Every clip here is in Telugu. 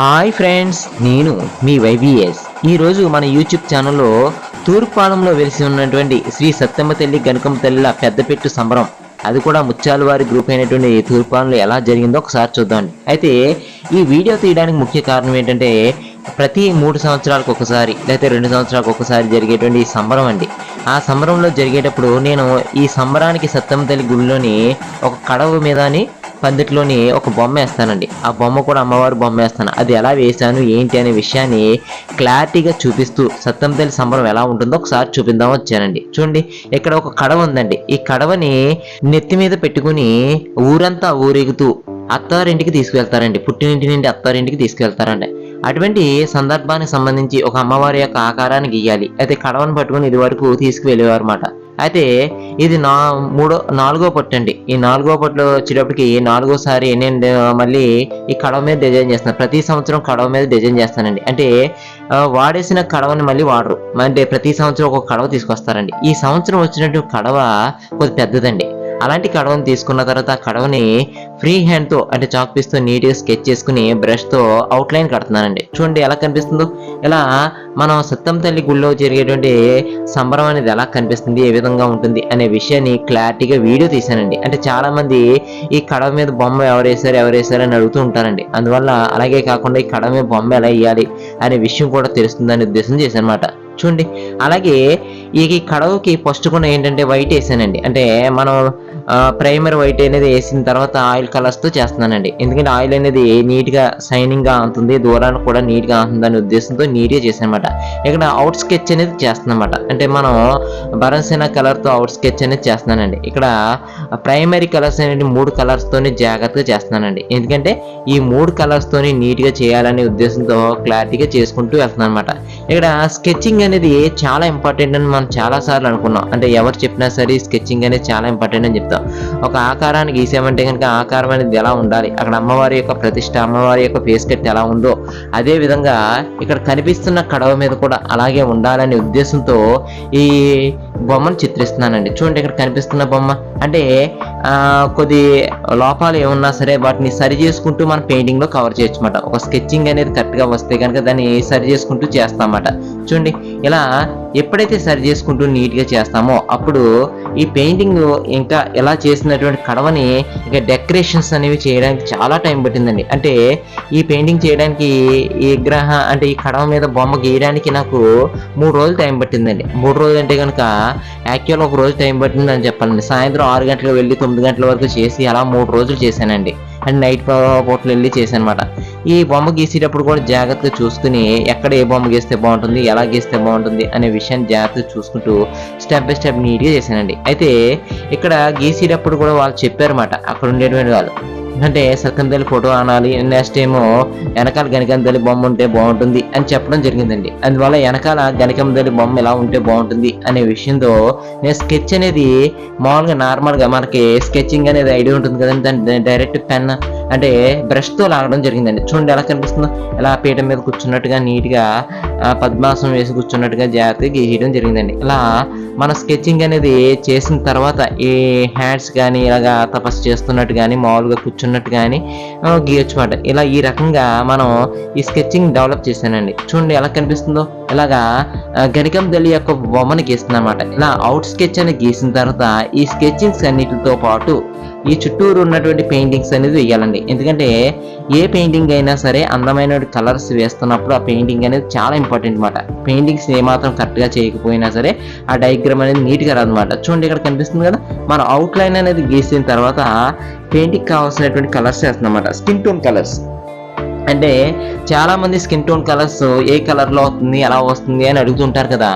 హాయ్ ఫ్రెండ్స్ నేను మీ వైవిఎస్. ఈరోజు మన యూట్యూబ్ ఛానల్లో తూర్పాలంలో వెలిసి ఉన్నటువంటి శ్రీ సత్యమ్మ తల్లి గణకమ్మ తల్లిల పెద్దపెట్టు సంబరం. అది కూడా ముత్యాల వారి గ్రూప్ అయినటువంటి తూర్పాలంలో ఎలా జరిగిందో ఒకసారి చూద్దామండి అయితే ఈ వీడియో తీయడానికి ముఖ్య కారణం ఏంటంటే ప్రతి మూడు సంవత్సరాలకు ఒకసారి లేకపోతే రెండు సంవత్సరాలకు ఒకసారి జరిగేటువంటి ఈ సంబరం అండి. ఆ సంబరంలో జరిగేటప్పుడు నేను ఈ సంబరానికి సత్యమ్మ తల్లి గుడిలోని ఒక కడవ మీదని పందిట్లోని ఒక బొమ్మ వేస్తానండి. ఆ బొమ్మ కూడా అమ్మవారి బొమ్మ వేస్తాను. అది ఎలా వేశాను ఏంటి అనే విషయాన్ని క్లారిటీగా చూపిస్తూ సత్యం తల్లి సంబరం ఎలా ఉంటుందో ఒకసారి చూపిద్దాం వచ్చానండి. చూడండి ఇక్కడ ఒక కడవ ఉందండి. ఈ కడవని నెత్తి మీద పెట్టుకుని ఊరంతా ఊరేగుతూ అత్తారింటికి తీసుకువెళ్తారండి. పుట్టినింటి నుండి అత్తారింటికి తీసుకువెళ్తారండి. అటువంటి సందర్భానికి సంబంధించి ఒక అమ్మవారి యొక్క ఆకారాన్ని గీయాలి. అయితే కడవను పట్టుకుని ఇది వరకు తీసుకువెళ్ళేవారు అన్నమాట అయితే ఇది నా మూడో నాలుగో పట్టు అండి ఈ నాలుగో పట్టులో వచ్చేటప్పటికి నాలుగోసారి నేను మళ్ళీ ఈ కడవ మీద డిజైన్ చేస్తాను ప్రతి సంవత్సరం కడవ మీద డిజైన్ చేస్తానండి. అంటే వాడేసిన కడవని మళ్ళీ వాడరు. అంటే ప్రతి సంవత్సరం ఒక కడవ తీసుకొస్తారండి. ఈ సంవత్సరం వచ్చినట్టు కడవ కొద్ది పెద్దదండి. అలాంటి కడవని తీసుకున్న తర్వాత ఆ కడవని ఫ్రీ హ్యాండ్తో అంటే చాక్ పీస్తో నీట్గా స్కెచ్ చేసుకుని బ్రష్తో అవుట్లైన్ కడుతున్నానండి. చూడండి ఎలా కనిపిస్తుందో. ఇలా మనం సత్తం తల్లి గుళ్ళో జరిగేటువంటి సంబరం అనేది ఎలా కనిపిస్తుంది ఏ విధంగా ఉంటుంది అనే విషయాన్ని క్లారిటీగా వీడియో తీశానండి. అంటే చాలా మంది ఈ కడవ మీద బొమ్మ ఎవరేశారు ఎవరేశారు అని అడుగుతూ ఉంటారండి. అందువల్ల అలాగే కాకుండా ఈ కడవ మీద బొమ్మ ఎలా వేయాలి అనే విషయం కూడా తెలుస్తుందనే ఉద్దేశం చేశానమాట. చూడండి. అలాగే ఈ ఈ కడవకి ఫస్ట్ కూడా ఏంటంటే వైట్ వేసానండి. అంటే మనం ప్రైమర్ వైట్ అనేది వేసిన తర్వాత ఆయిల్ కలర్స్తో చేస్తున్నానండి. ఎందుకంటే ఆయిల్ అనేది నీట్గా షైనింగ్గా ఉంటుంది దూరానికి కూడా నీట్గా ఉంటుంది అనే ఉద్దేశంతో నీట్గా చేశానమాట. ఇక్కడ అవుట్ స్కెచ్ అనేది చేస్తున్నమాట అంటే మనం బరన్సీనా కలర్తో అవుట్ స్కెచ్ అనేది చేస్తున్నానండి. ఇక్కడ ప్రైమరీ కలర్స్ అనేది మూడు కలర్స్తోనే జాగ్రత్తగా చేస్తున్నానండి. ఎందుకంటే ఈ మూడు కలర్స్తోని నీట్గా చేయాలనే ఉద్దేశంతో క్లారిటీగా చేసుకుంటూ వెళ్తున్నాను అనమాట ఇక్కడ స్కెచింగ్ అనేది చాలా ఇంపార్టెంట్ అని మనం చాలా సార్లు అనుకున్నాం. అంటే ఎవరు చెప్పినా సరే స్కెచింగ్ అనేది చాలా ఇంపార్టెంట్ అని చెప్తాం. ఒక ఆకారాన్ని గీసామంటే కనుక ఆకారం అనేది ఎలా ఉండాలి? అక్కడ అమ్మవారి యొక్క ప్రతిష్ట అమ్మవారి యొక్క ఫేస్ కట్ ఎలా ఉందో అదే విధంగా ఇక్కడ కనిపిస్తున్న కడవ మీద కూడా అలాగే ఉండాలనే ఉద్దేశంతో ఈ బొమ్మను చిత్రిస్తున్నానండి. చూడండి ఇక్కడ కనిపిస్తున్న బొమ్మ. అంటే ఆ, కొద్ది లోపాలు ఏమున్నా సరే వాటిని సరి చేసుకుంటూ మన పెయింటింగ్లో కవర్ చేయొచ్చు ఒక స్కెచింగ్ అనేది కరెక్ట్గా వస్తే కనుక దాన్ని సరి చేసుకుంటూ చేస్తామన్నమాట. చూడండి ఇలా ఎప్పుడైతే సరి చేసుకుంటూ నీట్గా చేస్తామో అప్పుడు ఈ పెయింటింగ్ ఇంకా ఎలా చేసినటువంటి కడవని ఇంకా డెకరేషన్స్ అనేవి చేయడానికి చాలా టైం పట్టిందండి. అంటే ఈ పెయింటింగ్ చేయడానికి ఈ విగ్రహ అంటే ఈ కడవ మీద బొమ్మ గీయడానికి నాకు మూడు రోజులు టైం పట్టిందండి. మూడు రోజులు అంటే కనుక యాక్చువల్ ఒక రోజు టైం పట్టిందని చెప్పాలండి. సాయంత్రం ఆరు గంటలకు వెళ్ళి తొమ్మిది గంటల వరకు చేసి అలా మూడు రోజులు చేశానండి. అండ్ నైట్ పూటలు వెళ్ళి చేశానమాట. ఈ బొమ్మ గీసేటప్పుడు కూడా జాగ్రత్తగా చూసుకుని ఎక్కడ ఏ బొమ్మ గీస్తే బాగుంటుంది ఎలా గీస్తే బాగుంటుంది అనే విషయాన్ని జాగ్రత్తగా చూసుకుంటూ స్టెప్ బై స్టెప్ నీట్గా చేశానండి. అయితే ఇక్కడ గీసేటప్పుడు కూడా వాళ్ళు చెప్పారన్నమాట అక్కడ ఉండేటువంటి వాళ్ళు. అంటే సత్యం తల్లి ఫోటో అనాలి నెక్స్ట్ ఏమో వెనకాల గణికం తల్లి బొమ్మ ఉంటే బాగుంటుంది అని చెప్పడం జరిగిందండి. అందువల్ల వెనకాల గణికం తల్లి బొమ్మ ఎలా ఉంటే బాగుంటుంది అనే విషయంతో నేను స్కెచ్ అనేది మామూలుగా నార్మల్గా మనకి స్కెచింగ్ అనేది ఐడియా ఉంటుంది కదండి దాన్ని డైరెక్ట్ పెన్ అంటే బ్రష్తో లాగడం జరిగిందండి. చూడండి ఎలా కనిపిస్తుందో. ఎలా పీఠం మీద కూర్చున్నట్టుగా నీట్గా పద్మాసం పద్మాసనం వేసి కూర్చున్నట్టుగా జాగ్రత్తగా గీయడం జరిగిందండి. ఇలా మన స్కెచింగ్ అనేది చేసిన తర్వాత ఈ హ్యాండ్స్ కానీ ఇలాగా తపస్సు చేస్తున్నట్టు కానీ మామూలుగా కూర్చున్నట్టు కానీ గీయొచ్చు మాట ఇలా ఈ రకంగా మనం ఈ స్కెచింగ్ డెవలప్ చేశానండి. చూడండి ఎలా కనిపిస్తుందో. ఇలాగా గణికం తల్లి యొక్క బొమ్మని గీస్తుందన్నమాట. ఇలా అవుట్ స్కెచ్ అని గీసిన తర్వాత ఈ స్కెచింగ్స్ అన్నిటితో పాటు ఈ చుట్టూరు ఉన్నటువంటి పెయింటింగ్స్ అనేది వేయాలండి ఎందుకంటే ఏ పెయింటింగ్ అయినా సరే అందమైన కలర్స్ వేస్తున్నప్పుడు ఆ పెయింటింగ్ అనేది చాలా ఇంపార్టెంట్ అనమాట పెయింటింగ్స్ ఏమాత్రం కరెక్ట్గా చేయకపోయినా సరే ఆ డయాగ్రామ్ అనేది నీట్గా రాదనమాట చూడండి ఇక్కడ కనిపిస్తుంది కదా మన అవుట్ లైన్ అనేది గీసిన తర్వాత పెయింటింగ్ కావాల్సినటువంటి కలర్స్ వేస్తున్నమాట. స్కిన్ టోన్ కలర్స్ అంటే చాలామంది స్కిన్ టోన్ కలర్స్ ఏ కలర్లో వస్తుంది ఎలా వస్తుంది అని అడుగుతుంటారు కదా.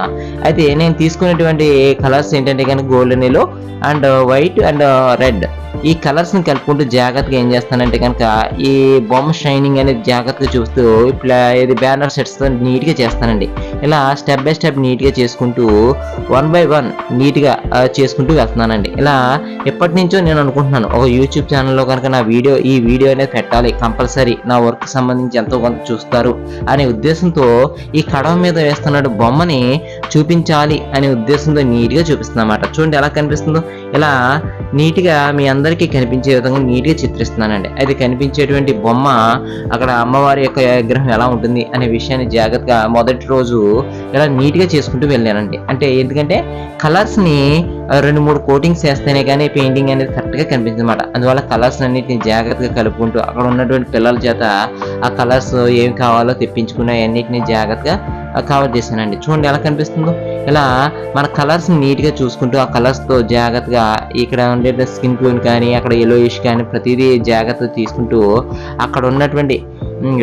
అయితే నేను తీసుకునేటువంటి కలర్స్ ఏంటంటే కానీ golden yellow and white and red ఈ కలర్స్ని కలుపుకుంటూ జాగ్రత్తగా ఏం చేస్తానంటే కనుక ఈ బొమ్మ షైనింగ్ అనేది జాగ్రత్తగా చూస్తూ ఇట్లా ఇది బ్యానర్ సెట్స్తో నీట్గా చేస్తానండి. ఇలా స్టెప్ బై స్టెప్ నీట్గా చేసుకుంటూ వన్ బై వన్ నీట్గా చేసుకుంటూ వెళ్తున్నానండి. ఇలా ఎప్పటి నుంచో నేను అనుకుంటున్నాను ఒక యూట్యూబ్ ఛానల్లో కనుక నా వీడియో ఈ వీడియో అనేది పెట్టాలి కంపల్సరీ నా వర్క్ సంబంధించి ఎంతో కొంత చూస్తారు అనే ఉద్దేశంతో ఈ కడవ మీద వేస్తున్నాడు బొమ్మని చూపించాలి అనే ఉద్దేశంతో నీట్గా చూపిస్తున్నమాట చూడండి ఎలా కనిపిస్తుందో. ఇలా నీట్గా మీ అందరికీ కనిపించే విధంగా నీట్గా చిత్రిస్తున్నానండి. అది కనిపించేటువంటి బొమ్మ అక్కడ అమ్మవారి యొక్క విగ్రహం ఎలా ఉంటుంది అనే విషయాన్ని జాగ్రత్తగా మొదటి రోజు ఇలా నీట్గా చేసుకుంటూ వెళ్ళానండి. అంటే ఎందుకంటే కలర్స్ని రెండు మూడు కోటింగ్స్ వేస్తేనే కానీ పెయింటింగ్ అనేది కరెక్ట్గా కనిపించింది అనమాట అందువల్ల కలర్స్ అన్నిటిని జాగ్రత్తగా కలుపుకుంటూ అక్కడ ఉన్నటువంటి పిల్లల చేత ఆ కలర్స్ ఏం కావాలో తెప్పించుకున్న అన్నిటిని జాగ్రత్తగా కవర్ చేశానండి. చూడండి ఎలా కనిపిస్తుందో. ఇలా మన కలర్స్ నీట్గా చూసుకుంటూ ఆ కలర్స్తో జాగ్రత్తగా ఇక్కడ ఉండే స్కిన్ టోన్ కానీ అక్కడ ఎలోయిష్ కానీ ప్రతిదీ జాగ్రత్త తీసుకుంటూ అక్కడ ఉన్నటువంటి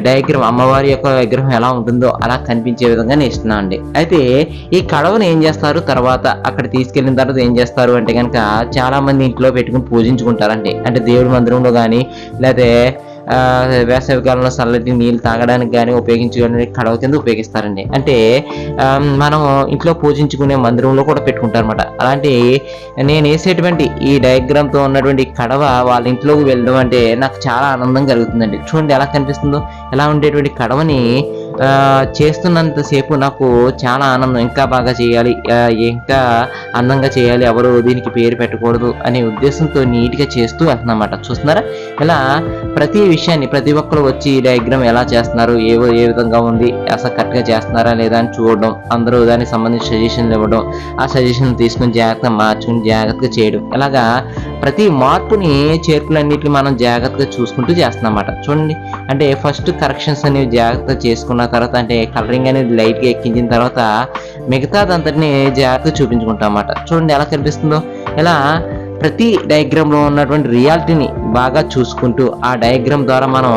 డయాగ్రామ్ అమ్మవారి యొక్క విగ్రహం ఎలా ఉంటుందో అలా కనిపించే విధంగా నేస్తున్నాం అండి. అయితే ఈ కడవను ఏం చేస్తారు? తర్వాత అక్కడ తీసుకెళ్ళిన తర్వాత ఏం చేస్తారు అంటే కనుక చాలామంది ఇంట్లో పెట్టుకుని పూజించుకుంటారండి. అంటే దేవుడి మందిరంలో కానీ లేకపోతే వేసవి కాలంలో చల్లటి నీళ్ళు తాగడానికి కానీ ఉపయోగించుకోవడానికి కడవ కింద ఉపయోగిస్తారండి. అంటే మనం ఇంట్లో పూజించుకునే మందిరంలో కూడా పెట్టుకుంటారనమాట అలాంటి నేను వేసేటువంటి ఈ డయాగ్రామ్తో ఉన్నటువంటి కడవ వాళ్ళ ఇంట్లోకి వెళ్ళడం అంటే నాకు చాలా ఆనందం కలుగుతుందండి. చూడండి ఎలా కనిపిస్తుందో ఎలా ఉండేటువంటి కడవని చేస్తున్నంతసేపు నాకు చాలా ఆనందం. ఇంకా బాగా చేయాలి ఇంకా అందంగా చేయాలి ఎవరు దీనికి పేరు పెట్టకూడదు అనే ఉద్దేశంతో నీట్గా చేస్తూ వెళ్తున్నమాట చూస్తున్నారా? ఇలా ప్రతి విషయాన్ని ప్రతి ఒక్కరు వచ్చి డయాగ్రామ్ ఎలా చేస్తున్నారు ఏ ఏ విధంగా ఉంది అసలు కరెక్ట్గా చేస్తున్నారా లేదా అని చూడడం అందరూ దానికి సంబంధించి సజెషన్లు ఇవ్వడం ఆ సజెషన్ తీసుకుని జాగ్రత్తగా మార్చుకుని జాగ్రత్తగా చేయడం ఇలాగా ప్రతి మార్పుని చేర్పులన్నిటిని మనం జాగ్రత్తగా చూసుకుంటూ చేస్తున్నమాట చూడండి అంటే ఫస్ట్ కరెక్షన్స్ అనేవి జాగ్రత్తగా చేసుకున్న తర్వాత అంటే కలరింగ్ అనేది లైట్గా ఎక్కించిన తర్వాత మిగతాదంతటిని జాగ్రత్తగా చూపించుకుంటాం అన్నమాట. చూడండి ఎలా కనిపిస్తుందో. ఇలా ప్రతి డయాగ్రామ్లో ఉన్నటువంటి రియాలిటీని బాగా చూసుకుంటూ ఆ డయాగ్రామ్ ద్వారా మనం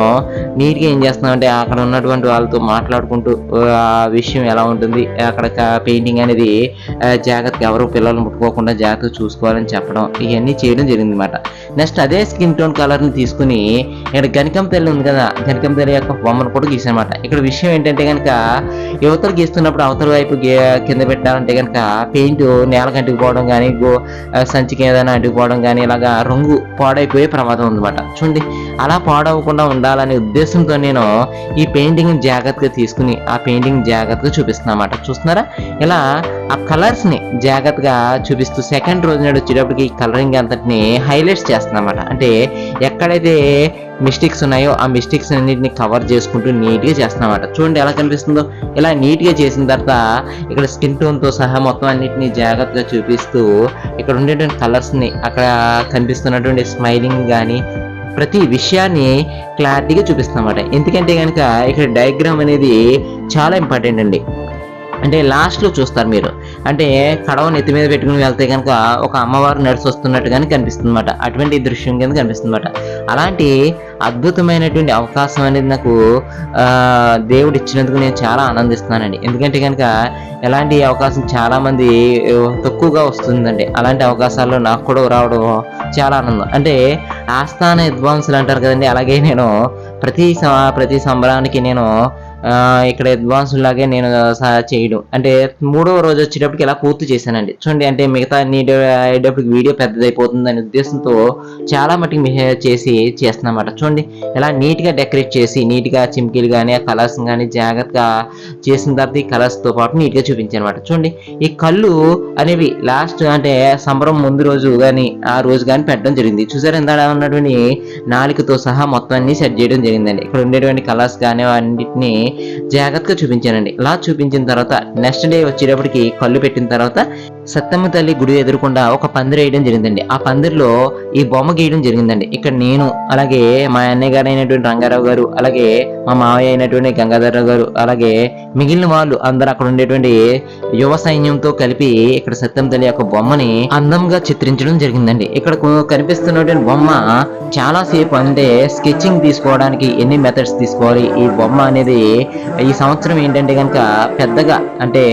నీట్గా ఏం చేస్తున్నామంటే అక్కడ ఉన్నటువంటి వాళ్ళతో మాట్లాడుకుంటూ ఆ విషయం ఎలా ఉంటుంది అక్కడ పెయింటింగ్ అనేది జాగ్రత్తగా ఎవరు పిల్లలు ముట్టుకోకుండా జాగ్రత్తగా చూసుకోవాలని చెప్పడం ఇవన్నీ చేయడం జరిగింది అనమాట నెక్స్ట్ అదే స్కిన్ టోన్ కలర్ని తీసుకుని ఇక్కడ గణికం తల్లి ఉంది కదా గణికం తల్లి యొక్క బొమ్మను కూడా గీసానమాట ఇక్కడ విషయం ఏంటంటే కనుక యువతలు గీస్తున్నప్పుడు అవతల వైపు గే- కింద పెట్టాలంటే కనుక పెయింట్ నేలకు అంటుకుపోవడం కానీ గో సంచికి ఏదైనా అంటుకుపోవడం కానీ ఇలాగా రంగు పాడైపోయే ప్రమాదం ఉందన్నమాట. చూడండి అలా పాడవకుండా ఉండాలనే ఉద్దేశంతో నేను ఈ పెయింటింగ్ జాగ్రత్తగా తీసుకుని ఆ పెయింటింగ్ జాగ్రత్తగా చూపిస్తున్నా అనమాట చూస్తున్నారా? ఇలా ఆ కలర్స్ని జాగ్రత్తగా చూపిస్తూ సెకండ్ రోజు నాడు వచ్చేటప్పటికి ఈ కలరింగ్ అంతటిని హైలైట్స్ చేస్తున్నమాట. అంటే ఎక్కడైతే మిస్టేక్స్ ఉన్నాయో ఆ మిస్టేక్స్ అన్నింటిని కవర్ చేసుకుంటూ నీట్గా చేస్తున్నమాట చూడండి ఎలా కనిపిస్తుందో. ఇలా నీట్గా చేసిన తర్వాత ఇక్కడ స్కిన్ టోన్తో సహా మొత్తం అన్నిటిని జాగ్రత్తగా చూపిస్తూ ఇక్కడ ఉండేటువంటి కలర్స్ని అక్కడ కనిపిస్తున్నటువంటి స్మైలింగ్ కానీ ప్రతి విషయాన్ని క్లారిటీగా చూపిస్తామన్నమాట ఎందుకంటే కనుక ఇక్కడ డయాగ్రామ్ అనేది చాలా ఇంపార్టెంట్ అండి. అంటే లాస్ట్లో చూస్తారు మీరు. అంటే కడవ నెత్తి మీద పెట్టుకుని వెళ్తే కనుక ఒక అమ్మవారు నడిచి వస్తున్నట్టు కానీ కనిపిస్తుంది అనమాట అటువంటి దృశ్యం కింద కనిపిస్తుందన్నమాట. అలాంటి అద్భుతమైనటువంటి అవకాశం అనేది నాకు దేవుడు ఇచ్చినందుకు నేను చాలా ఆనందిస్తున్నానండి. ఎందుకంటే కనుక ఎలాంటి అవకాశం చాలామంది తక్కువగా వస్తుందండి. అలాంటి అవకాశాల్లో నాకు కూడా రావడం చాలా ఆనందం. అంటే ఆస్థాన విద్వాంసులు అంటారు కదండి. అలాగే నేను ప్రతి ప్రతి సంబరానికి నేను ఇక్కడ అడ్వాన్స్ లాగే నేను చేయడం. అంటే మూడవ రోజు వచ్చేటప్పటికి ఇలా పూర్తి చేశానండి. చూడండి అంటే మిగతా నీట్ అయ్యేటప్పటికి వీడియో పెద్దదైపోతుంది అనే ఉద్దేశంతో చాలా మటుకు మిహే చేసి చేస్తున్నమాట చూడండి ఇలా నీట్గా డెకరేట్ చేసి నీట్గా చిమ్కీలు కానీ ఆ కలర్స్ కానీ జాగ్రత్తగా చేసిన తర్వాత ఈ కలర్స్తో పాటు నీట్గా చూపించానమాట. చూడండి ఈ కళ్ళు అనేవి లాస్ట్ అంటే సంబరం ముందు రోజు కానీ ఆ రోజు కానీ పెట్టడం జరిగింది. చూసారు ఎంత ఉన్నటువంటి నాలుగుతో సహా మొత్తం అన్ని సెట్ చేయడం జరిగిందండి. ఇక్కడ ఉండేటువంటి కలర్స్ కానీ అన్నింటినీ జాగ్రత్తగా చూపించానండి. ఇలా చూపించిన తర్వాత నెక్స్ట్ డే వచ్చేటప్పటికి కళ్ళు పెట్టిన తర్వాత సత్తమ్మ తల్లి గుడి ఎదురుకుండా ఒక పందిరి వేయడం జరిగిందండి. ఆ పందిరిలో ఈ బొమ్మ గీయడం జరిగిందండి. ఇక్కడ నేను అలాగే మా అన్నయ్య గారు అయినటువంటి రంగారావు గారు అలాగే మా మావయ్య అయినటువంటి గంగాధరరావు గారు అలాగే మిగిలిన వాళ్ళు అందరూ అక్కడ ఉండేటువంటి యువ సైన్యంతో కలిపి ఇక్కడ సత్యం తల్లి యొక్క బొమ్మని అందంగా చిత్రించడం జరిగిందండి. ఇక్కడ కనిపిస్తున్నటువంటి బొమ్మ చాలా సేపు అంటే స్కెచింగ్ తీసుకోవడానికి ఎన్ని మెథడ్స్ తీసుకోవాలి ఈ బొమ్మ అనేది ఈ సంవత్సరం ఏంటంటే కనుక పెద్దగా అంటే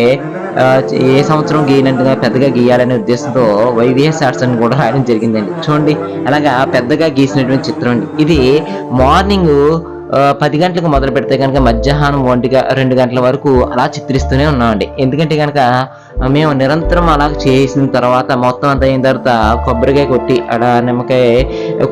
ఏ సంవత్సరం గీయనట్టుగా పెద్దగా గీయాలనే ఉద్దేశంతో వైవిఎస్ ఆర్ట్స్ అని కూడా రాయడం జరిగిందండి. చూడండి అలాగా పెద్దగా గీసినటువంటి చిత్రం అండి. ఇది మార్నింగ్ పది గంటలకు మొదలు పెడితే కనుక మధ్యాహ్నం ఒంటిగా రెండు గంటల వరకు అలా చిత్రిస్తూనే ఉన్నామండి. ఎందుకంటే కనుక మేము నిరంతరం అలా చేసిన తర్వాత మొత్తం అంత అయిన తర్వాత కొబ్బరికాయ కొట్టి అక్కడ నిమ్మకాయ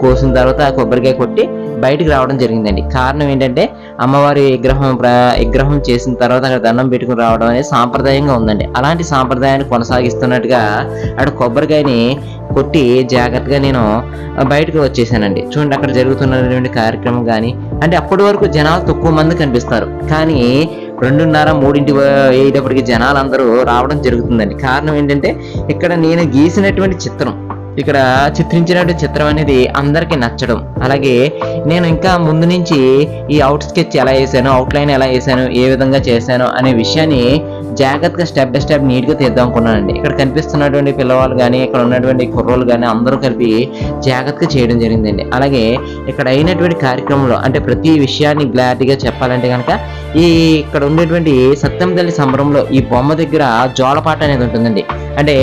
కోసిన తర్వాత కొబ్బరికాయ కొట్టి బయటకు రావడం జరిగిందండి. కారణం ఏంటంటే అమ్మవారి విగ్రహం ప్ర- విగ్రహం చేసిన తర్వాత అక్కడ దండం పెట్టుకుని రావడం అనేది సాంప్రదాయంగా ఉందండి. అలాంటి సాంప్రదాయాన్ని కొనసాగిస్తున్నట్టుగా అక్కడ కొబ్బరికాయని కొట్టి జాగ్రత్తగా నేను బయటకు వచ్చేసానండి. చూడండి అక్కడ జరుగుతున్నటువంటి కార్యక్రమం కానీ అంటే అప్పటి వరకు జనాలు తక్కువ మంది కనిపిస్తారు. కానీ రెండున్నర మూడింటి అయ్యేటప్పటికి జనాలు అందరూ రావడం జరుగుతుందండి. కారణం ఏంటంటే ఇక్కడ నేను గీసినటువంటి చిత్రం ఇక్కడ చిత్రించినటువంటి చిత్రం అనేది అందరికీ నచ్చడం. అలాగే నేను ఇంకా ముందు నుంచి ఈ అవుట్ స్కెచ్ ఎలా వేసాను అవుట్ లైన్ ఎలా వేసాను ఏ విధంగా చేశాను అనే విషయాన్ని జాగ్రత్తగా స్టెప్ బై స్టెప్ నీట్గా తీద్దాం అనుకున్నానండి. ఇక్కడ కనిపిస్తున్నటువంటి పిల్లవాళ్ళు కానీ ఇక్కడ ఉన్నటువంటి కుర్రోళ్ళు కానీ అందరూ కలిపి జాగ్రత్తగా చేయడం జరిగిందండి. అలాగే ఇక్కడ అయినటువంటి కార్యక్రమంలో అంటే ప్రతి విషయాన్ని క్లారిటీగా చెప్పాలంటే కనుక ఈ ఇక్కడ ఉండేటువంటి సత్యం తల్లి సంబరంలో ఈ బొమ్మ దగ్గర జోలపాట అనేది ఉంటుందండి. అంటే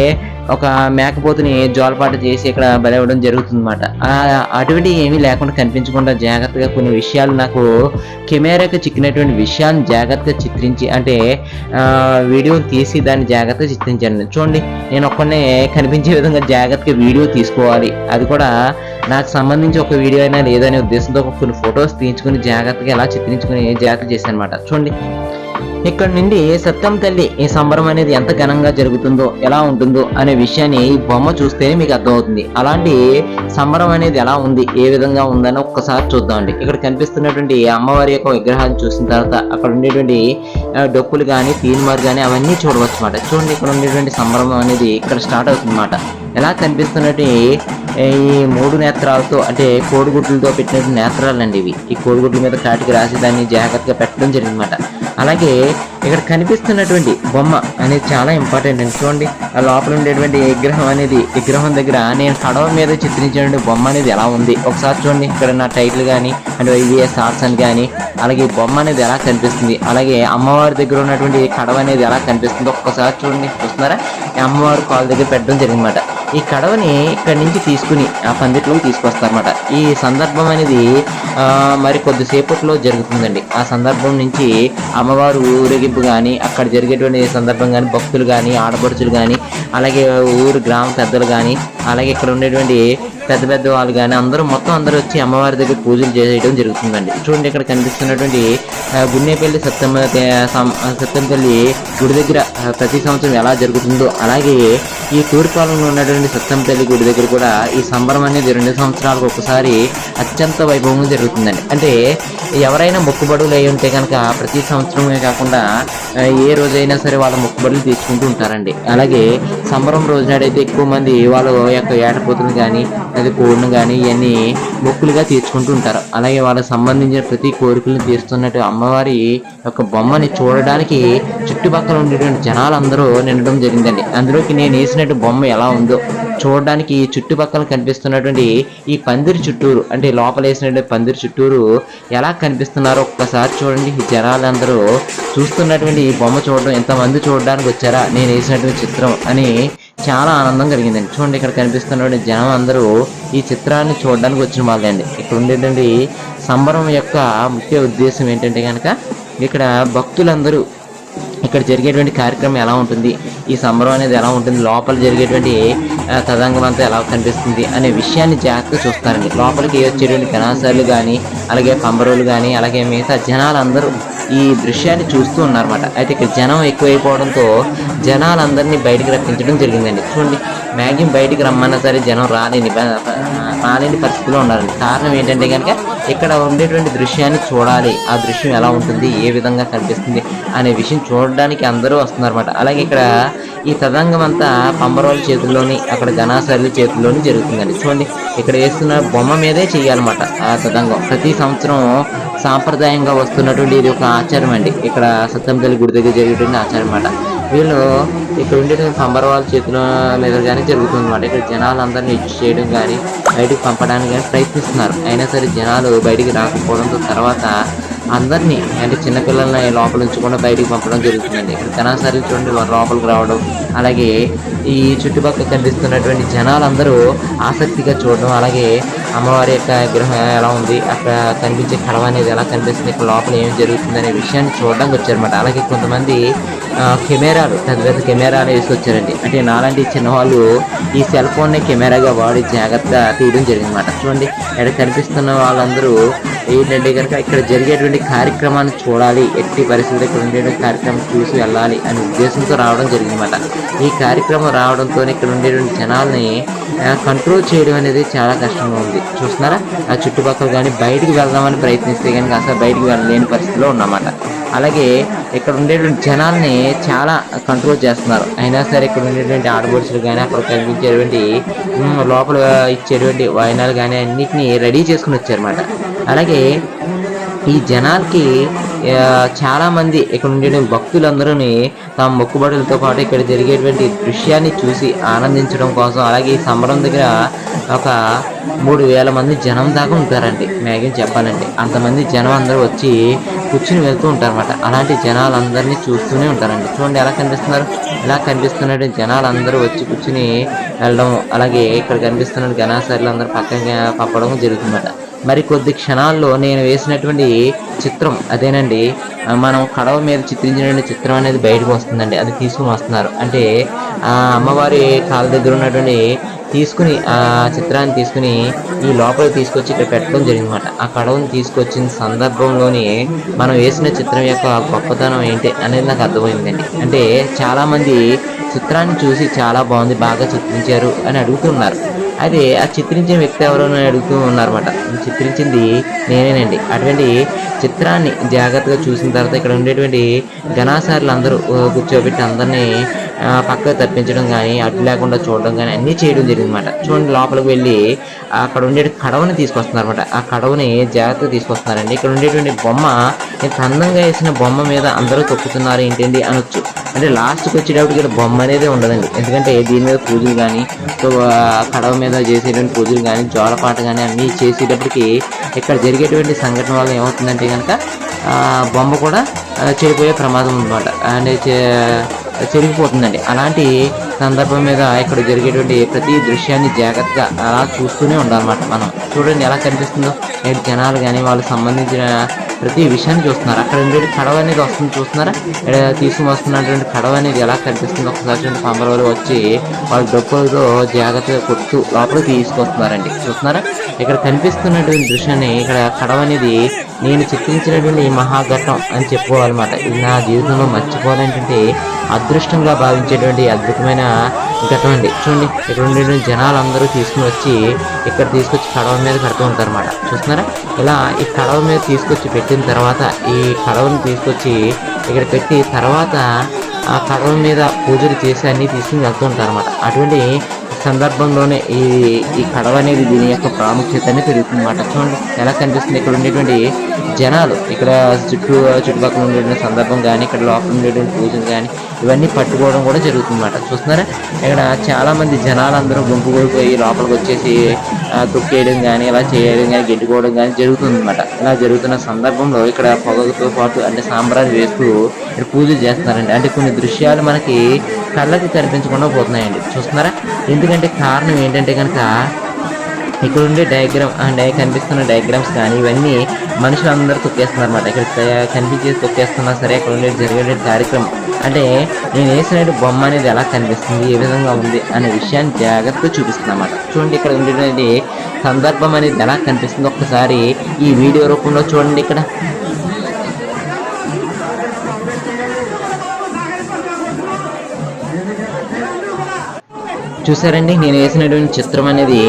ఒక మేకపోతుని జోలపాట చేసి ఇక్కడ బలవడం జరుగుతుంది అనమాట అటువంటి ఏమీ లేకుండా కనిపించకుండా జాగ్రత్తగా కొన్ని విషయాలు నాకు కెమెరాకి చిక్కినటువంటి విషయాన్ని జాగ్రత్తగా చిత్రించి అంటే వీడియోని వీడియో తీసి దాన్ని జాగ్రత్తగా చిత్రించాను చూడండి నేను ఒక్కనే కనిపించే విధంగా జాగ్రత్తగా వీడియో తీసుకోవాలి. అది కూడా నాకు సంబంధించి ఒక వీడియో అయినా లేదనే ఉద్దేశంతో కొన్ని ఫొటోస్ తీయించుకుని జాగ్రత్తగా ఎలా చిత్రించుకుని జాగ్రత్త చేశాను అనమాట చూడండి. ఇక్కడ నుండి సత్యం తల్లి ఈ సంబరం అనేది ఎంత ఘనంగా జరుగుతుందో ఎలా ఉంటుందో అనే విషయాన్ని ఈ బొమ్మ చూస్తేనే మీకు అర్థమవుతుంది. అలాంటి సంబరం అనేది ఎలా ఉంది ఏ విధంగా ఉందని ఒక్కసారి చూద్దామండి ఇక్కడ కనిపిస్తున్నటువంటి అమ్మవారి యొక్క విగ్రహాన్ని చూసిన తర్వాత అక్కడ ఉండేటువంటి డొక్కులు కానీ తీన్మారు కానీ అవన్నీ చూడవచ్చు అన్నమాట. చూడండి ఇక్కడ ఉండేటువంటి సంబరం అనేది ఇక్కడ స్టార్ట్ అవుతుంది అన్నమాట. ఎలా కనిపిస్తున్నట్టు ఈ మూడు నేత్రాలతో అంటే కోడిగుడ్లతో పెట్టినటువంటి నేత్రాలండి ఇవి. ఈ కోడిగుడ్ల మీద కాటికి రాసి దాన్ని జాగ్రత్తగా పెట్టడం జరిగిందన్నమాట. అలాగే ఇక్కడ కనిపిస్తున్నటువంటి బొమ్మ అనేది చాలా ఇంపార్టెంట్ అండి. చూడండి ఆ లోపల ఉండేటువంటి విగ్రహం అనేది విగ్రహం దగ్గర నేను పడవ మీద చిత్రించినటువంటి బొమ్మ అనేది ఎలా ఉంది? ఒకసారి చూడండి ఇక్కడ నా టైటిల్ కానీ అండ్ వైవిఎస్ ఆర్ట్స్ అని కానీ అలాగే బొమ్మ అనేది ఎలా కనిపిస్తుంది? అలాగే అమ్మవారి దగ్గర ఉన్నటువంటి కడవ అనేది ఎలా కనిపిస్తుంది? ఒక్కసారి చూడండి చూస్తున్నారా? ఈ అమ్మవారి కాల్ దగ్గర పెట్టడం జరిగిందన్నమాట. ఈ కడవని ఇక్కడి నుంచి తీసుకుని ఆ పందిట్లోకి తీసుకొస్తారన్నమాట. ఈ సందర్భం అనేది మరి కొద్దిసేపట్లో జరుగుతుందండి. ఆ సందర్భం నుంచి అమ్మవారు ఊరేగింపు కానీ అక్కడ జరిగేటువంటి సందర్భం కానీ భక్తులు కానీ ఆడపడుచులు కానీ అలాగే ఊరు గ్రామ పెద్దలు కానీ అలాగే ఇక్కడ ఉండేటువంటి పెద్ద పెద్ద వాళ్ళు కానీ అందరూ మొత్తం అందరూ వచ్చి అమ్మవారి దగ్గర పూజలు చేయడం జరుగుతుందండి. చూడండి ఇక్కడ కనిపిస్తున్నటువంటి గున్నేపల్లి సత్యమ్మ సత్యంపల్లి గుడి దగ్గర ప్రతి సంవత్సరం ఎలా జరుగుతుందో అలాగే ఈ తూర్పాలంలో ఉన్నటువంటి సత్యంపల్లి గుడి దగ్గర కూడా ఈ సంబరం అనేది రెండు సంవత్సరాలకు ఒకసారి అత్యంత వైభవంగా జరుగుతుందండి. అంటే ఎవరైనా మొక్కుబడులు అయి ఉంటే కనుక ప్రతి సంవత్సరమే కాకుండా ఏ రోజైనా సరే వాళ్ళ మొక్కుబడులు తీర్చుకుంటూ ఉంటారండి. అలాగే సంబరం రోజునాడైతే ఎక్కువ మంది వాళ్ళ యొక్క ఏటపోతులు కానీ అది కోడిని కానీ ఇవన్నీ మొక్కులుగా తీర్చుకుంటూ ఉంటారు. అలాగే వాళ్ళకి సంబంధించిన ప్రతి కోరికలను తీస్తున్నట్టు అమ్మవారి యొక్క బొమ్మని చూడడానికి చుట్టుపక్కల ఉండేటువంటి జనాలందరూ నిండడం జరిగిందండి. అందులోకి నేను వేసినట్టు బొమ్మ ఎలా ఉందో చూడడానికి చుట్టుపక్కల కనిపిస్తున్నటువంటి ఈ పందిరి చుట్టూరు అంటే లోపల వేసినటువంటి పందిరి చుట్టూరు ఎలా కనిపిస్తున్నారో ఒక్కసారి చూడండి. ఈ జనాలందరూ చూస్తున్నటువంటి బొమ్మ చూడడం ఇంతమంది చూడడానికి వచ్చారా? నేను వేసినటువంటి చిత్రం అని చాలా ఆనందం కలిగిందండి. చూడండి ఇక్కడ కనిపిస్తున్నటువంటి జనం అందరూ ఈ చిత్రాన్ని చూడడానికి వచ్చిన వాళ్ళండి. ఇక్కడ ఉండేటువంటి సంబరం యొక్క ముఖ్య ఉద్దేశం ఏంటంటే కనుక ఇక్కడ భక్తులందరూ ఇక్కడ జరిగేటువంటి కార్యక్రమం ఎలా ఉంటుంది? ఈ సంబరం అనేది ఎలా ఉంటుంది? లోపల జరిగేటువంటి తదంగం అంతా ఎలా కనిపిస్తుంది? అనే విషయాన్ని జాగ్రత్తగా చూస్తారండి. లోపలికి వచ్చేటువంటి కళాశాలలు కానీ అలాగే పంబరోలు కానీ అలాగే మిగతా జనాలందరూ ఈ దృశ్యాన్ని చూస్తూ ఉన్నారన్నమాట. అయితే ఇక్కడ జనం ఎక్కువైపోవడంతో జనాలందరినీ బయటికి రప్పించడం జరిగిందండి. చూడండి మ్యాగ్జిమం బయటికి రమ్మన్నా సరే జనం రాలేని రాలేని పరిస్థితిలో ఉన్నారండి. కారణం ఏంటంటే కనుక ఇక్కడ ఉండేటువంటి దృశ్యాన్ని చూడాలి. ఆ దృశ్యం ఎలా ఉంటుంది? ఏ విధంగా కనిపిస్తుంది? అనే విషయం చూడడానికి అందరూ వస్తున్నారన్నమాట. అలాగే ఇక్కడ ఈ తదంగం అంతా పంబరోళ్ళ చేతుల్లోని అక్కడ ఘనాశాలి చేతుల్లోని జరుగుతుందండి. చూడండి ఇక్కడ వేస్తున్న బొమ్మ మీదే చేయాలన్నమాట ఆ తదంగం ప్రతి సంవత్సరం సాంప్రదాయంగా వస్తున్నటువంటి ఇది ఒక ఆచారం అండి. ఇక్కడ సత్యంతల్లి గుడి దగ్గర జరిగేటువంటి ఆచారం అన్నమాట. వీళ్ళు ఇక్కడ ఉండే పంబరవాళ్ళ చేతిలో మీద కానీ జరుగుతుంది అనమాట ఇక్కడ జనాలు అందరినీ ఇచ్చి చేయడం కానీ బయటికి పంపడానికి కానీ ప్రయత్నిస్తున్నారు. అయినా సరే జనాలు బయటికి రాకపోవడంతో తర్వాత అందరినీ అంటే చిన్నపిల్లల్ని లోపల ఉంచకుండా బయటికి పంపడం జరుగుతుందండి. ఇక్కడ కళాశాలలు చూడండి వారు లోపలికి రావడం అలాగే ఈ చుట్టుపక్కల కనిపిస్తున్నటువంటి జనాలందరూ ఆసక్తిగా చూడడం అలాగే అమ్మవారి యొక్క విగ్రహం ఎలా ఉంది? అక్కడ కనిపించే కడవ అనేది ఎలా కనిపిస్తుంది? ఇక్కడ లోపల ఏం జరుగుతుంది అనే విషయాన్ని చూడడానికి వచ్చారన్నమాట. అలాగే కొంతమంది కెమెరాలు పెద్ద పెద్ద కెమెరాలు వేసుకొచ్చారండి. అంటే నాలాంటి చిన్నవాళ్ళు ఈ సెల్ ఫోన్ని కెమెరాగా వాడి జాగ్రత్తగా తీయడం జరిగిందన్నమాట. చూడండి ఇక్కడ కనిపిస్తున్న వాళ్ళందరూ ఏంటంటే కనుక ఇక్కడ జరిగేటువంటి కార్యక్రమాన్ని చూడాలి. ఎట్టి పరిస్థితులు ఇక్కడ ఉండేటువంటి కార్యక్రమం చూసి వెళ్ళాలి అనే ఉద్దేశంతో రావడం జరిగిందన్నమాట. ఈ కార్యక్రమం రావడంతో ఇక్కడ ఉండేటువంటి జనాల్ని కంట్రోల్ చేయడం అనేది చాలా కష్టంగా ఉంది. చూస్తున్నారా? ఆ చుట్టుపక్కల కానీ బయటికి వెళ్దామని ప్రయత్నిస్తే కనుక అసలు బయటికి వెళ్ళలేని పరిస్థితిలో ఉన్నమాట. అలాగే ఇక్కడ ఉండేటువంటి జనాల్ని చాలా కంట్రోల్ చేస్తున్నారు. అయినా సరే ఇక్కడ ఉండేటువంటి ఆడబడుచులు కానీ అక్కడ కనిపించేటువంటి లోపల ఇచ్చేటువంటి వాయినాలు కానీ అన్నిటిని రెడీ చేసుకుని వచ్చారన్నమాట. అలాగే ఈ జనాలకి చాలామంది చాలా మంది ఇక్కడ ఉండే భక్తులందరూ తమ మొక్కుబడులతో పాటు ఇక్కడ జరిగేటువంటి దృశ్యాన్ని చూసి ఆనందించడం కోసం అలాగే ఈ సంబరం దగ్గర ఒక మూడు వేల మంది జనం దాకా ఉంటారండి. మ్యాగం చెప్పాలండి అంతమంది జనం అందరూ వచ్చి కూర్చుని వెళ్తూ ఉంటారన్నమాట. అలాంటి జనాలందరినీ చూస్తూనే ఉంటారండి. చూడండి ఎలా కనిపిస్తున్నారు? ఇలా కనిపిస్తున్నటువంటి జనాలందరూ వచ్చి కూర్చుని వెళ్ళడం అలాగే ఇక్కడ కనిపిస్తున్న గణాసారులు అందరూ పక్కన పంపడం జరుగుతుందన్నమాట. మరి కొద్ది క్షణాల్లో నేను వేసినటువంటి చిత్రం అదేనండి మనం కడవ మీద చిత్రించినటువంటి చిత్రం అనేది బయటకు వస్తుందండి అది తీసుకుని వస్తున్నారు. అంటే ఆ అమ్మవారి కాళ్ళ దగ్గర ఉన్నటువంటి తీసుకుని ఆ చిత్రాన్ని తీసుకుని ఈ లోపల తీసుకొచ్చి ఇక్కడ పెట్టడం జరిగిందన్నమాట. ఆ కడవని తీసుకొచ్చిన సందర్భంలోనే మనం వేసిన చిత్రం యొక్క గొప్పతనం ఏంటి అనేది నాకు అర్థమైందండి. అంటే చాలామంది చిత్రాన్ని చూసి చాలా బాగుంది బాగా చిత్రించారు అని అడుగుతున్నారు. అయితే ఆ చిత్రించిన వ్యక్తి ఎవరో అడుగుతూ ఉన్నారన్నమాట. చిత్రించింది నేనేనండి. అటువంటి చిత్రాన్ని జాగ్రత్తగా చూసిన తర్వాత ఇక్కడ ఉండేటువంటి ఘనాసారులు అందరూ కూర్చోబెట్టి అందరినీ పక్కకు తప్పించడం కానీ అడ్డు లేకుండా చూడడం కానీ అన్నీ చేయడం జరిగిందన్నమాట. చూడండి లోపలికి వెళ్ళి అక్కడ ఉండే కడవని తీసుకొస్తున్నారు అనమాట ఆ కడవని జాగ్రత్తగా తీసుకొస్తున్నారండి. ఇక్కడ ఉండేటువంటి బొమ్మ ఇంత అందంగా వేసిన బొమ్మ మీద అందరూ తొక్కుతున్నారు ఏంటండి అనొచ్చు అంటే లాస్ట్కి వచ్చేటప్పటికి ఇక్కడ బొమ్మ అనేది ఉండదండి. ఎందుకంటే దీని మీద పూజలు కానీ కడవ మీద చేసేటువంటి పూజలు కానీ జోలపాట కానీ అన్నీ చేసేటప్పటికి ఇక్కడ జరిగేటువంటి సంఘటన వల్ల ఏమవుతుందంటే కనుక బొమ్మ కూడా చెడిపోయే ప్రమాదం ఉందన్నమాట. అంటే చే- చెరిగిపోతుందండి. అలాంటి సందర్భం మీద ఇక్కడ జరిగేటువంటి ప్రతి దృశ్యాన్ని జాగ్రత్తగా అలా చూస్తూనే ఉండాలన్నమాట మనం. చూడండి ఎలా కనిపిస్తుందో. నేటి జనాలు కానీ వాళ్ళకి సంబంధించిన ప్రతి విషయాన్ని చూస్తున్నారు. అక్కడ ఉండేది కడవ అనేది వస్తుంది చూస్తున్నారా? ఇక్కడ తీసుకుని వస్తున్నటువంటి కడవ అనేది ఎలా కనిపిస్తుంది ఒకసారి చూడండి. వాళ్ళు వచ్చి వాళ్ళ డబ్బులతో జాగ్రత్తగా కొట్టు లోపలికి తీసుకొస్తున్నారండి. చూస్తున్నారా? ఇక్కడ కనిపిస్తున్నటువంటి దృశ్యాన్ని ఇక్కడ కడవ అనేది నేను చిత్రించినటువంటి ఈ మహాఘట్టం అని చెప్పుకోవాలన్నమాట. ఇది నా జీవితంలో మర్చిపోవాలంటే అదృష్టంగా భావించేటువంటి అద్భుతమైన ఘట్టం అండి. చూడండి ఇక్కడ ఉండేటువంటి జనాలు అందరూ తీసుకుని వచ్చి ఇక్కడ తీసుకొచ్చి కడవ మీద కడుతూ ఉంటారన్నమాట. చూస్తున్నారా? ఇలా ఈ కడవ మీద తీసుకొచ్చి పెట్టిన తర్వాత ఈ కడవని తీసుకొచ్చి ఇక్కడ పెట్టి తర్వాత ఆ కడవ మీద పూజలు చేసి అన్ని తీసుకుని వెళ్తూ ఉంటారు అనమాట అటువంటి సందర్భంలోనే ఈ ఈ కడవ అనేది దీని యొక్క ప్రాముఖ్యత అనేది పెరుగుతుంది అన్నమాట చూడండి ఎలా కనిపిస్తుంది? ఇక్కడ ఉండేటువంటి జనాలు ఇక్కడ చుట్టూ చుట్టుపక్కల ఉండేటువంటి సందర్భం కానీ ఇక్కడ లోపల ఉండేటువంటి పూజలు కానీ ఇవన్నీ పట్టుకోవడం కూడా జరుగుతుంది అన్నమాట చూస్తున్నారా? ఇక్కడ చాలా మంది జనాలందరూ గుంపు గుడిపోయి లోపలికి వచ్చేసి తొక్కేయడం కానీ ఇలా చేయడం కానీ గెట్టుకోవడం కానీ జరుగుతుంది అనమాట ఇలా జరుగుతున్న సందర్భంలో ఇక్కడ పొగతో పాటు అంటే సాంబ్రాన్ని వేస్తూ ఇక్కడ పూజలు చేస్తున్నారండి. అంటే కొన్ని దృశ్యాలు మనకి కళ్ళకి కనిపించకుండా పోతున్నాయండి. చూస్తున్నారా? ఎందుకంటే కారణం ఏంటంటే కనుక ఇక్కడ ఉండే డయాగ్రామ్ అంటే కనిపిస్తున్న డయాగ్రామ్స్ కానీ ఇవన్నీ మనుషులందరూ తొక్కేస్తున్నారు అనమాట ఇక్కడ కనిపించే తొక్కేస్తున్నా సరే అక్కడ ఉండే జరిగే కార్యక్రమం. అంటే నేను వేసిన బొమ్మ అనేది ఎలా కనిపిస్తుంది ఏ విధంగా ఉంది అనే విషయాన్ని జాగ్రత్తగా చూపిస్తుంది అనమాట చూడండి ఇక్కడ ఉండేటువంటి సందర్భం అనేది ఎలా కనిపిస్తుంది ఒక్కసారి ఈ వీడియో రూపంలో చూడండి ఇక్కడ. చూసారండి నేను వేసినటువంటి చిత్రం అనేది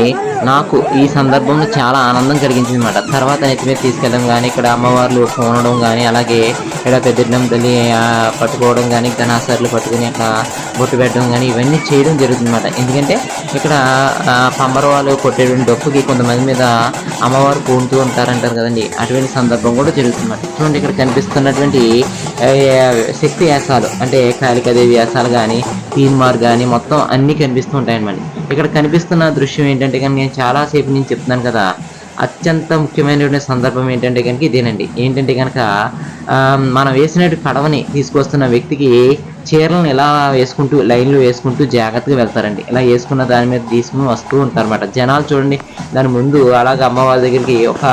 నాకు ఈ సందర్భంలో చాలా ఆనందం కలిగించింది అనమాట తర్వాత నెత్తి మీద తీసుకెళ్ళడం కానీ ఇక్కడ అమ్మవార్లు పోనడం కానీ అలాగే ఇక్కడ పెద్దడం తల్లి పట్టుకోవడం కానీ ఘనాసార్లు పట్టుకుని అక్కడ బొట్టు పెట్టడం కానీ ఇవన్నీ చేయడం జరుగుతుంది అనమాట ఎందుకంటే ఇక్కడ పంబర వాళ్ళు కొట్టేటువంటి డప్పుకి కొంతమంది మీద అమ్మవారు పూనుతూ ఉంటారంటారు కదండి. అటువంటి సందర్భం కూడా జరుగుతుందన్నమాట. చూడండి ఇక్కడ కనిపిస్తున్నటువంటి శక్తి యాసాలు అంటే కాళికాదేవి వ్యాసాలు కానీ తీన్మార్ కానీ మొత్తం అన్ని కనిపిస్తూ ఉంటాయన్నమాట. ఇక్కడ కనిపిస్తున్న దృశ్యం ఏంటంటే కానీ నేను చాలాసేపు నేను చెప్తున్నాను కదా అత్యంత ముఖ్యమైనటువంటి సందర్భం ఏంటంటే కనుక ఇదేనండి. ఏంటంటే కనుక మనం వేసినట్టు కడవని తీసుకొస్తున్న వ్యక్తికి చీరలను ఇలా వేసుకుంటూ లైన్లు వేసుకుంటూ జాగ్రత్తగా వెళ్తారండి. ఇలా వేసుకున్న దాని మీద తీసుకుని వస్తూ ఉంటారన్నమాట. జనాలు చూడండి దాని ముందు అలాగ అమ్మవారి దగ్గరికి ఒక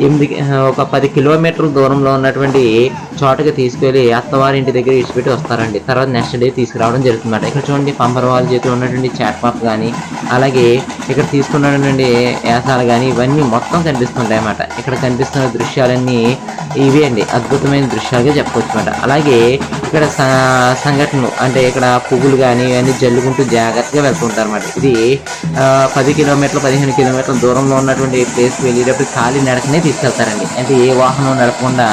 ఎనిమిది ఒక పది కిలోమీటర్ల దూరంలో ఉన్నటువంటి చోటకి తీసుకెళ్ళి అత్తవారి ఇంటి దగ్గర ఇచ్చిపెట్టి వస్తారండి. తర్వాత నెక్స్ట్ డే తీసుకురావడం జరుగుతుందన్నమాట ఇక్కడ చూడండి పంపర వాళ్ళ చేతిలో ఉన్నటువంటి చాట్ పాప్ కానీ అలాగే ఇక్కడ తీసుకున్నటువంటి యాసాలు కానీ ఇవన్నీ మొత్తం కనిపిస్తుంటాయి అన్నమాట ఇక్కడ కనిపిస్తున్న దృశ్యాలన్నీ ఇవి అండి. అద్భుతమైన దృశ్యాలుగా చెప్పవచ్చు అనమాట అలాగే ఇక్కడ సంఘటనలు అంటే ఇక్కడ పువ్వులు కానీ ఇవన్నీ జల్లుకుంటూ జాగ్రత్తగా వెళ్తుంటారు అనమాట ఇది ఆ, పది కిలోమీటర్లు పదిహేను కిలోమీటర్ల దూరంలో ఉన్నటువంటి ప్లేస్కి వెళ్ళేటప్పుడు ఖాళీ నడకనే తీసుకెళ్తారండి. అంటే ఏ వాహనం నడపకుండా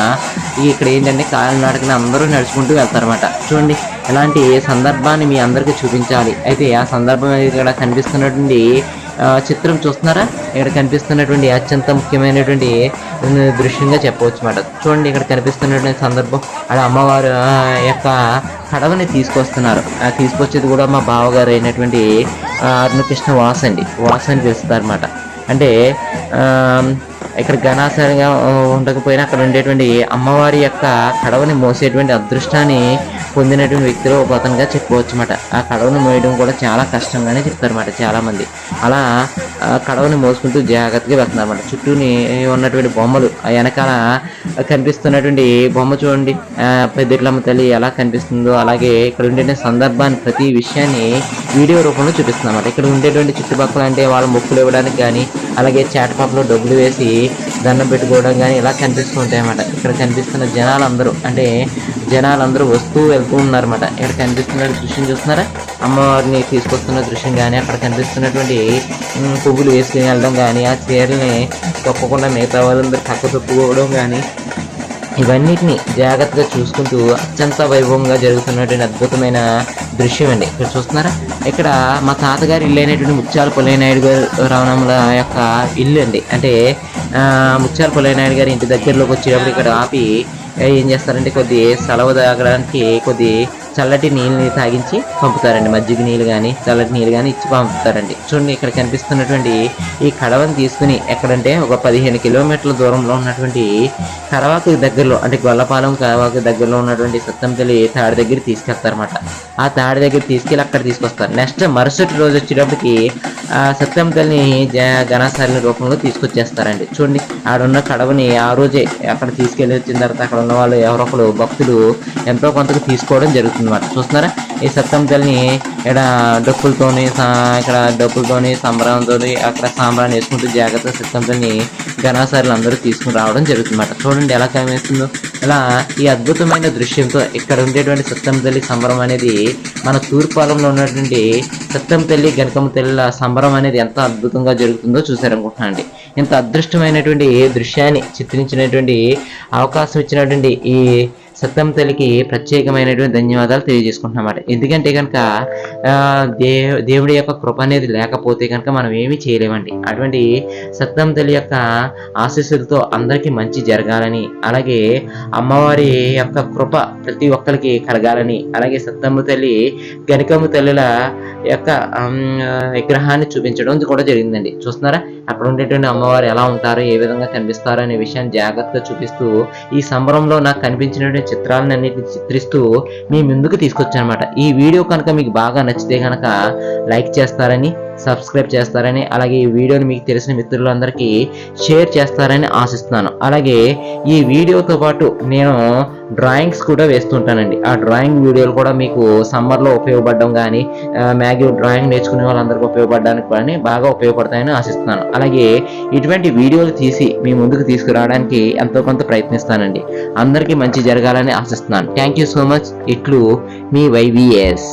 ఇక్కడ ఏంటంటే ఖాళీ అందరూ నడుచుకుంటూ వెళ్తారన్నమాట. చూడండి ఇలాంటి సందర్భాన్ని మీ అందరికీ చూపించాలి. అయితే ఆ సందర్భం ఇక్కడ కనిపిస్తున్నటువంటి చిత్రం చూస్తున్నారా? ఇక్కడ కనిపిస్తున్నటువంటి అత్యంత ముఖ్యమైనటువంటి దృశ్యంగా చెప్పవచ్చు అనమాట చూడండి ఇక్కడ కనిపిస్తున్నటువంటి సందర్భం. అక్కడ అమ్మవారు ఆ, యొక్క కడవని తీసుకొస్తున్నారు. ఆ తీసుకొచ్చేది కూడా మా బావగారు అయినటువంటి అరుణకృష్ణ వాస్ అండి వాస్ అని పిలుస్తారు అనమాట అంటే ఇక్కడ ఘనాసరిగా ఉండకపోయినా అక్కడ ఉండేటువంటి అమ్మవారి యొక్క కడవని మోసేటువంటి అదృష్టాన్ని పొందినటువంటి వ్యక్తిలో ఒక అతనిగా చెప్పుకోవచ్చు అనమాట ఆ కడవను మోయడం కూడా చాలా కష్టంగానే చెప్తారన్నమాట చాలా చాలామంది. అలా కడవని మోసుకుంటూ జాగ్రత్తగా వెళ్తున్నారు అనమాట చుట్టూని ఉన్నటువంటి బొమ్మలు వెనకాల కనిపిస్తున్నటువంటి బొమ్మ చూడండి. ఆ, పెద్దట్లమ్మ తల్లి ఎలా కనిపిస్తుందో అలాగే ఇక్కడ ఉండే సందర్భాన్ని ప్రతి విషయాన్ని వీడియో రూపంలో చూపిస్తుంది అనమాట ఇక్కడ ఉండేటువంటి చుట్టుపక్కల అంటే వాళ్ళ మొక్కులు ఇవ్వడానికి కానీ అలాగే చాటపాపలో డబ్బులు వేసి దండం పెట్టుకోవడం కానీ ఇలా కనిపిస్తూ ఉంటాయి అన్నమాట. ఇక్కడ కనిపిస్తున్న జనాలందరూ అంటే జనాలందరూ వస్తూ వెళ్తూ ఉన్నారన్నమాట. ఇక్కడ కనిపిస్తున్న దృశ్యం చూస్తున్నారా? అమ్మవారిని తీసుకొస్తున్న దృశ్యం కానీ అక్కడ కనిపిస్తున్నటువంటి పువ్వులు వేసుకుని వెళ్ళడం కానీ ఆ చీరల్ని తప్పకుండా మిగతా వాళ్ళందరూ పక్క తొక్కుకోవడం కానీ ఇవన్నిటిని జాగ్రత్తగా చూసుకుంటూ అత్యంత వైభవంగా జరుగుతున్నటువంటి అద్భుతమైన దృశ్యం అండి. ఇక్కడ చూస్తున్నారా? ఇక్కడ మా తాతగారి ఇల్లు అయినటువంటి ముత్యాల పుల్లయ్యనాయుడు గారు రావణముల యొక్క ఇల్లు అండి. అంటే ముత్యాల పుల్లయ్యనాయుడు గారి ఇంటి దగ్గరలోకి వచ్చేటప్పుడు ఇక్కడ ఆపి ఏం చేస్తారంటే కొద్ది సెలవు తాగడానికి కొద్ది చల్లటి నీళ్ళని తాగించి పంపుతారండి. మజ్జిగ నీళ్ళు కానీ చల్లటి నీళ్ళు కానీ ఇచ్చి పంపుతారండి. చూడండి ఇక్కడ కనిపిస్తున్నటువంటి ఈ కడవని తీసుకుని ఎక్కడంటే ఒక పదిహేను కిలోమీటర్ల దూరంలో ఉన్నటువంటి కరవాకు దగ్గరలో అంటే గొల్లపాలెం కరవాకు దగ్గరలో ఉన్నటువంటి సత్తంపల్లి తాడి దగ్గర తీసుకెళ్తారన్నమాట. ఆ తాడి దగ్గర తీసుకెళ్ళి అక్కడ తీసుకొస్తారు. నెక్స్ట్ మరుసటి రోజు వచ్చేటప్పటికి ఆ సత్యంతల్ని ఘనాసారి రూపంలో తీసుకొచ్చేస్తారండి. చూడండి ఆడున్న కడవని ఆ రోజే అక్కడ తీసుకెళ్ళి వచ్చిన తర్వాత అక్కడ ఉన్న వాళ్ళు ఎవరో ఒకరు భక్తులు ఎంతో కొంతకు తీసుకోవడం జరుగుతుంది అన్నమాట చూస్తున్నారా? ఈ సత్యంతల్ని ఇక్కడ డప్పులతోని ఇక్కడ డప్పులతోని సంబరంతోని అక్కడ సాంబ్రాన్ని వేసుకుంటూ జాగ్రత్తగా సత్యంతల్ని ఘనాసారులు అందరూ తీసుకుని రావడం జరుగుతుంది చూడండి ఎలా కనిపిస్తుందో. ఇలా ఈ అద్భుతమైన దృశ్యంతో ఇక్కడ ఉండేటువంటి సత్యం తల్లి సంబరం అనేది మన తూర్పాలంలో ఉన్నటువంటి సత్యం తల్లి గనకమ్మ తల్లి సంబరం అనేది ఎంత అద్భుతంగా జరుగుతుందో చూసారనుకుంటున్నానండి ఇంత అదృష్టమైనటువంటి దృశ్యాన్ని చిత్రించినటువంటి అవకాశం ఇచ్చినటువంటి ఈ సత్యం తల్లికి ప్రత్యేకమైనటువంటి ధన్యవాదాలు తెలియజేసుకుంటున్నమాట ఎందుకంటే కనుక దే దేవుడి యొక్క కృప అనేది లేకపోతే కనుక మనం ఏమీ చేయలేమండి. అటువంటి సత్యం తల్లి యొక్క ఆశీస్సులతో అందరికీ మంచి జరగాలని అలాగే అమ్మవారి యొక్క కృప ప్రతి ఒక్కరికి కలగాలని అలాగే సత్తమ్మ తల్లి గణికమ్మ తల్లిల యొక్క విగ్రహాన్ని చూపించడం కూడా జరిగిందండి. చూస్తున్నారా? అక్కడ ఉండేటువంటి అమ్మవారు ఎలా ఉంటారు ఏ విధంగా కనిపిస్తారు అనే విషయాన్ని జాగ్రత్తగా చూపిస్తూ ఈ సంబరంలో నాకు కనిపించినటువంటి చిత్రాలను అన్నిటిని చిత్రిస్తూ మీ ముందుకు తీసుకొచ్చానమాట. ఈ వీడియో కనుక మీకు బాగా నచ్చితే కనుక లైక్ చేస్తారని సబ్స్క్రైబ్ చేస్తారని అలాగే ఈ వీడియోని మీకు తెలిసిన మిత్రులందరికీ షేర్ చేస్తారని ఆశిస్తున్నాను. అలాగే ఈ వీడియోతో పాటు నేను డ్రాయింగ్స్ కూడా వేస్తుంటానండి. ఆ డ్రాయింగ్ వీడియోలు కూడా మీకు సమ్మర్లో ఉపయోగపడడం కానీ మ్యాగీ డ్రాయింగ్ నేర్చుకునే వాళ్ళందరికీ ఉపయోగపడడానికి కానీ బాగా ఉపయోగపడతాయని ఆశిస్తున్నాను. అలాగే ఇటువంటి వీడియోలు తీసి మీ ముందుకు తీసుకురావడానికి ఎంతో కొంత ప్రయత్నిస్తానండి. అందరికీ మంచి జరగాలని ఆశిస్తున్నాను. Thank you so much. ఇట్లు మీ వైవిఎస్.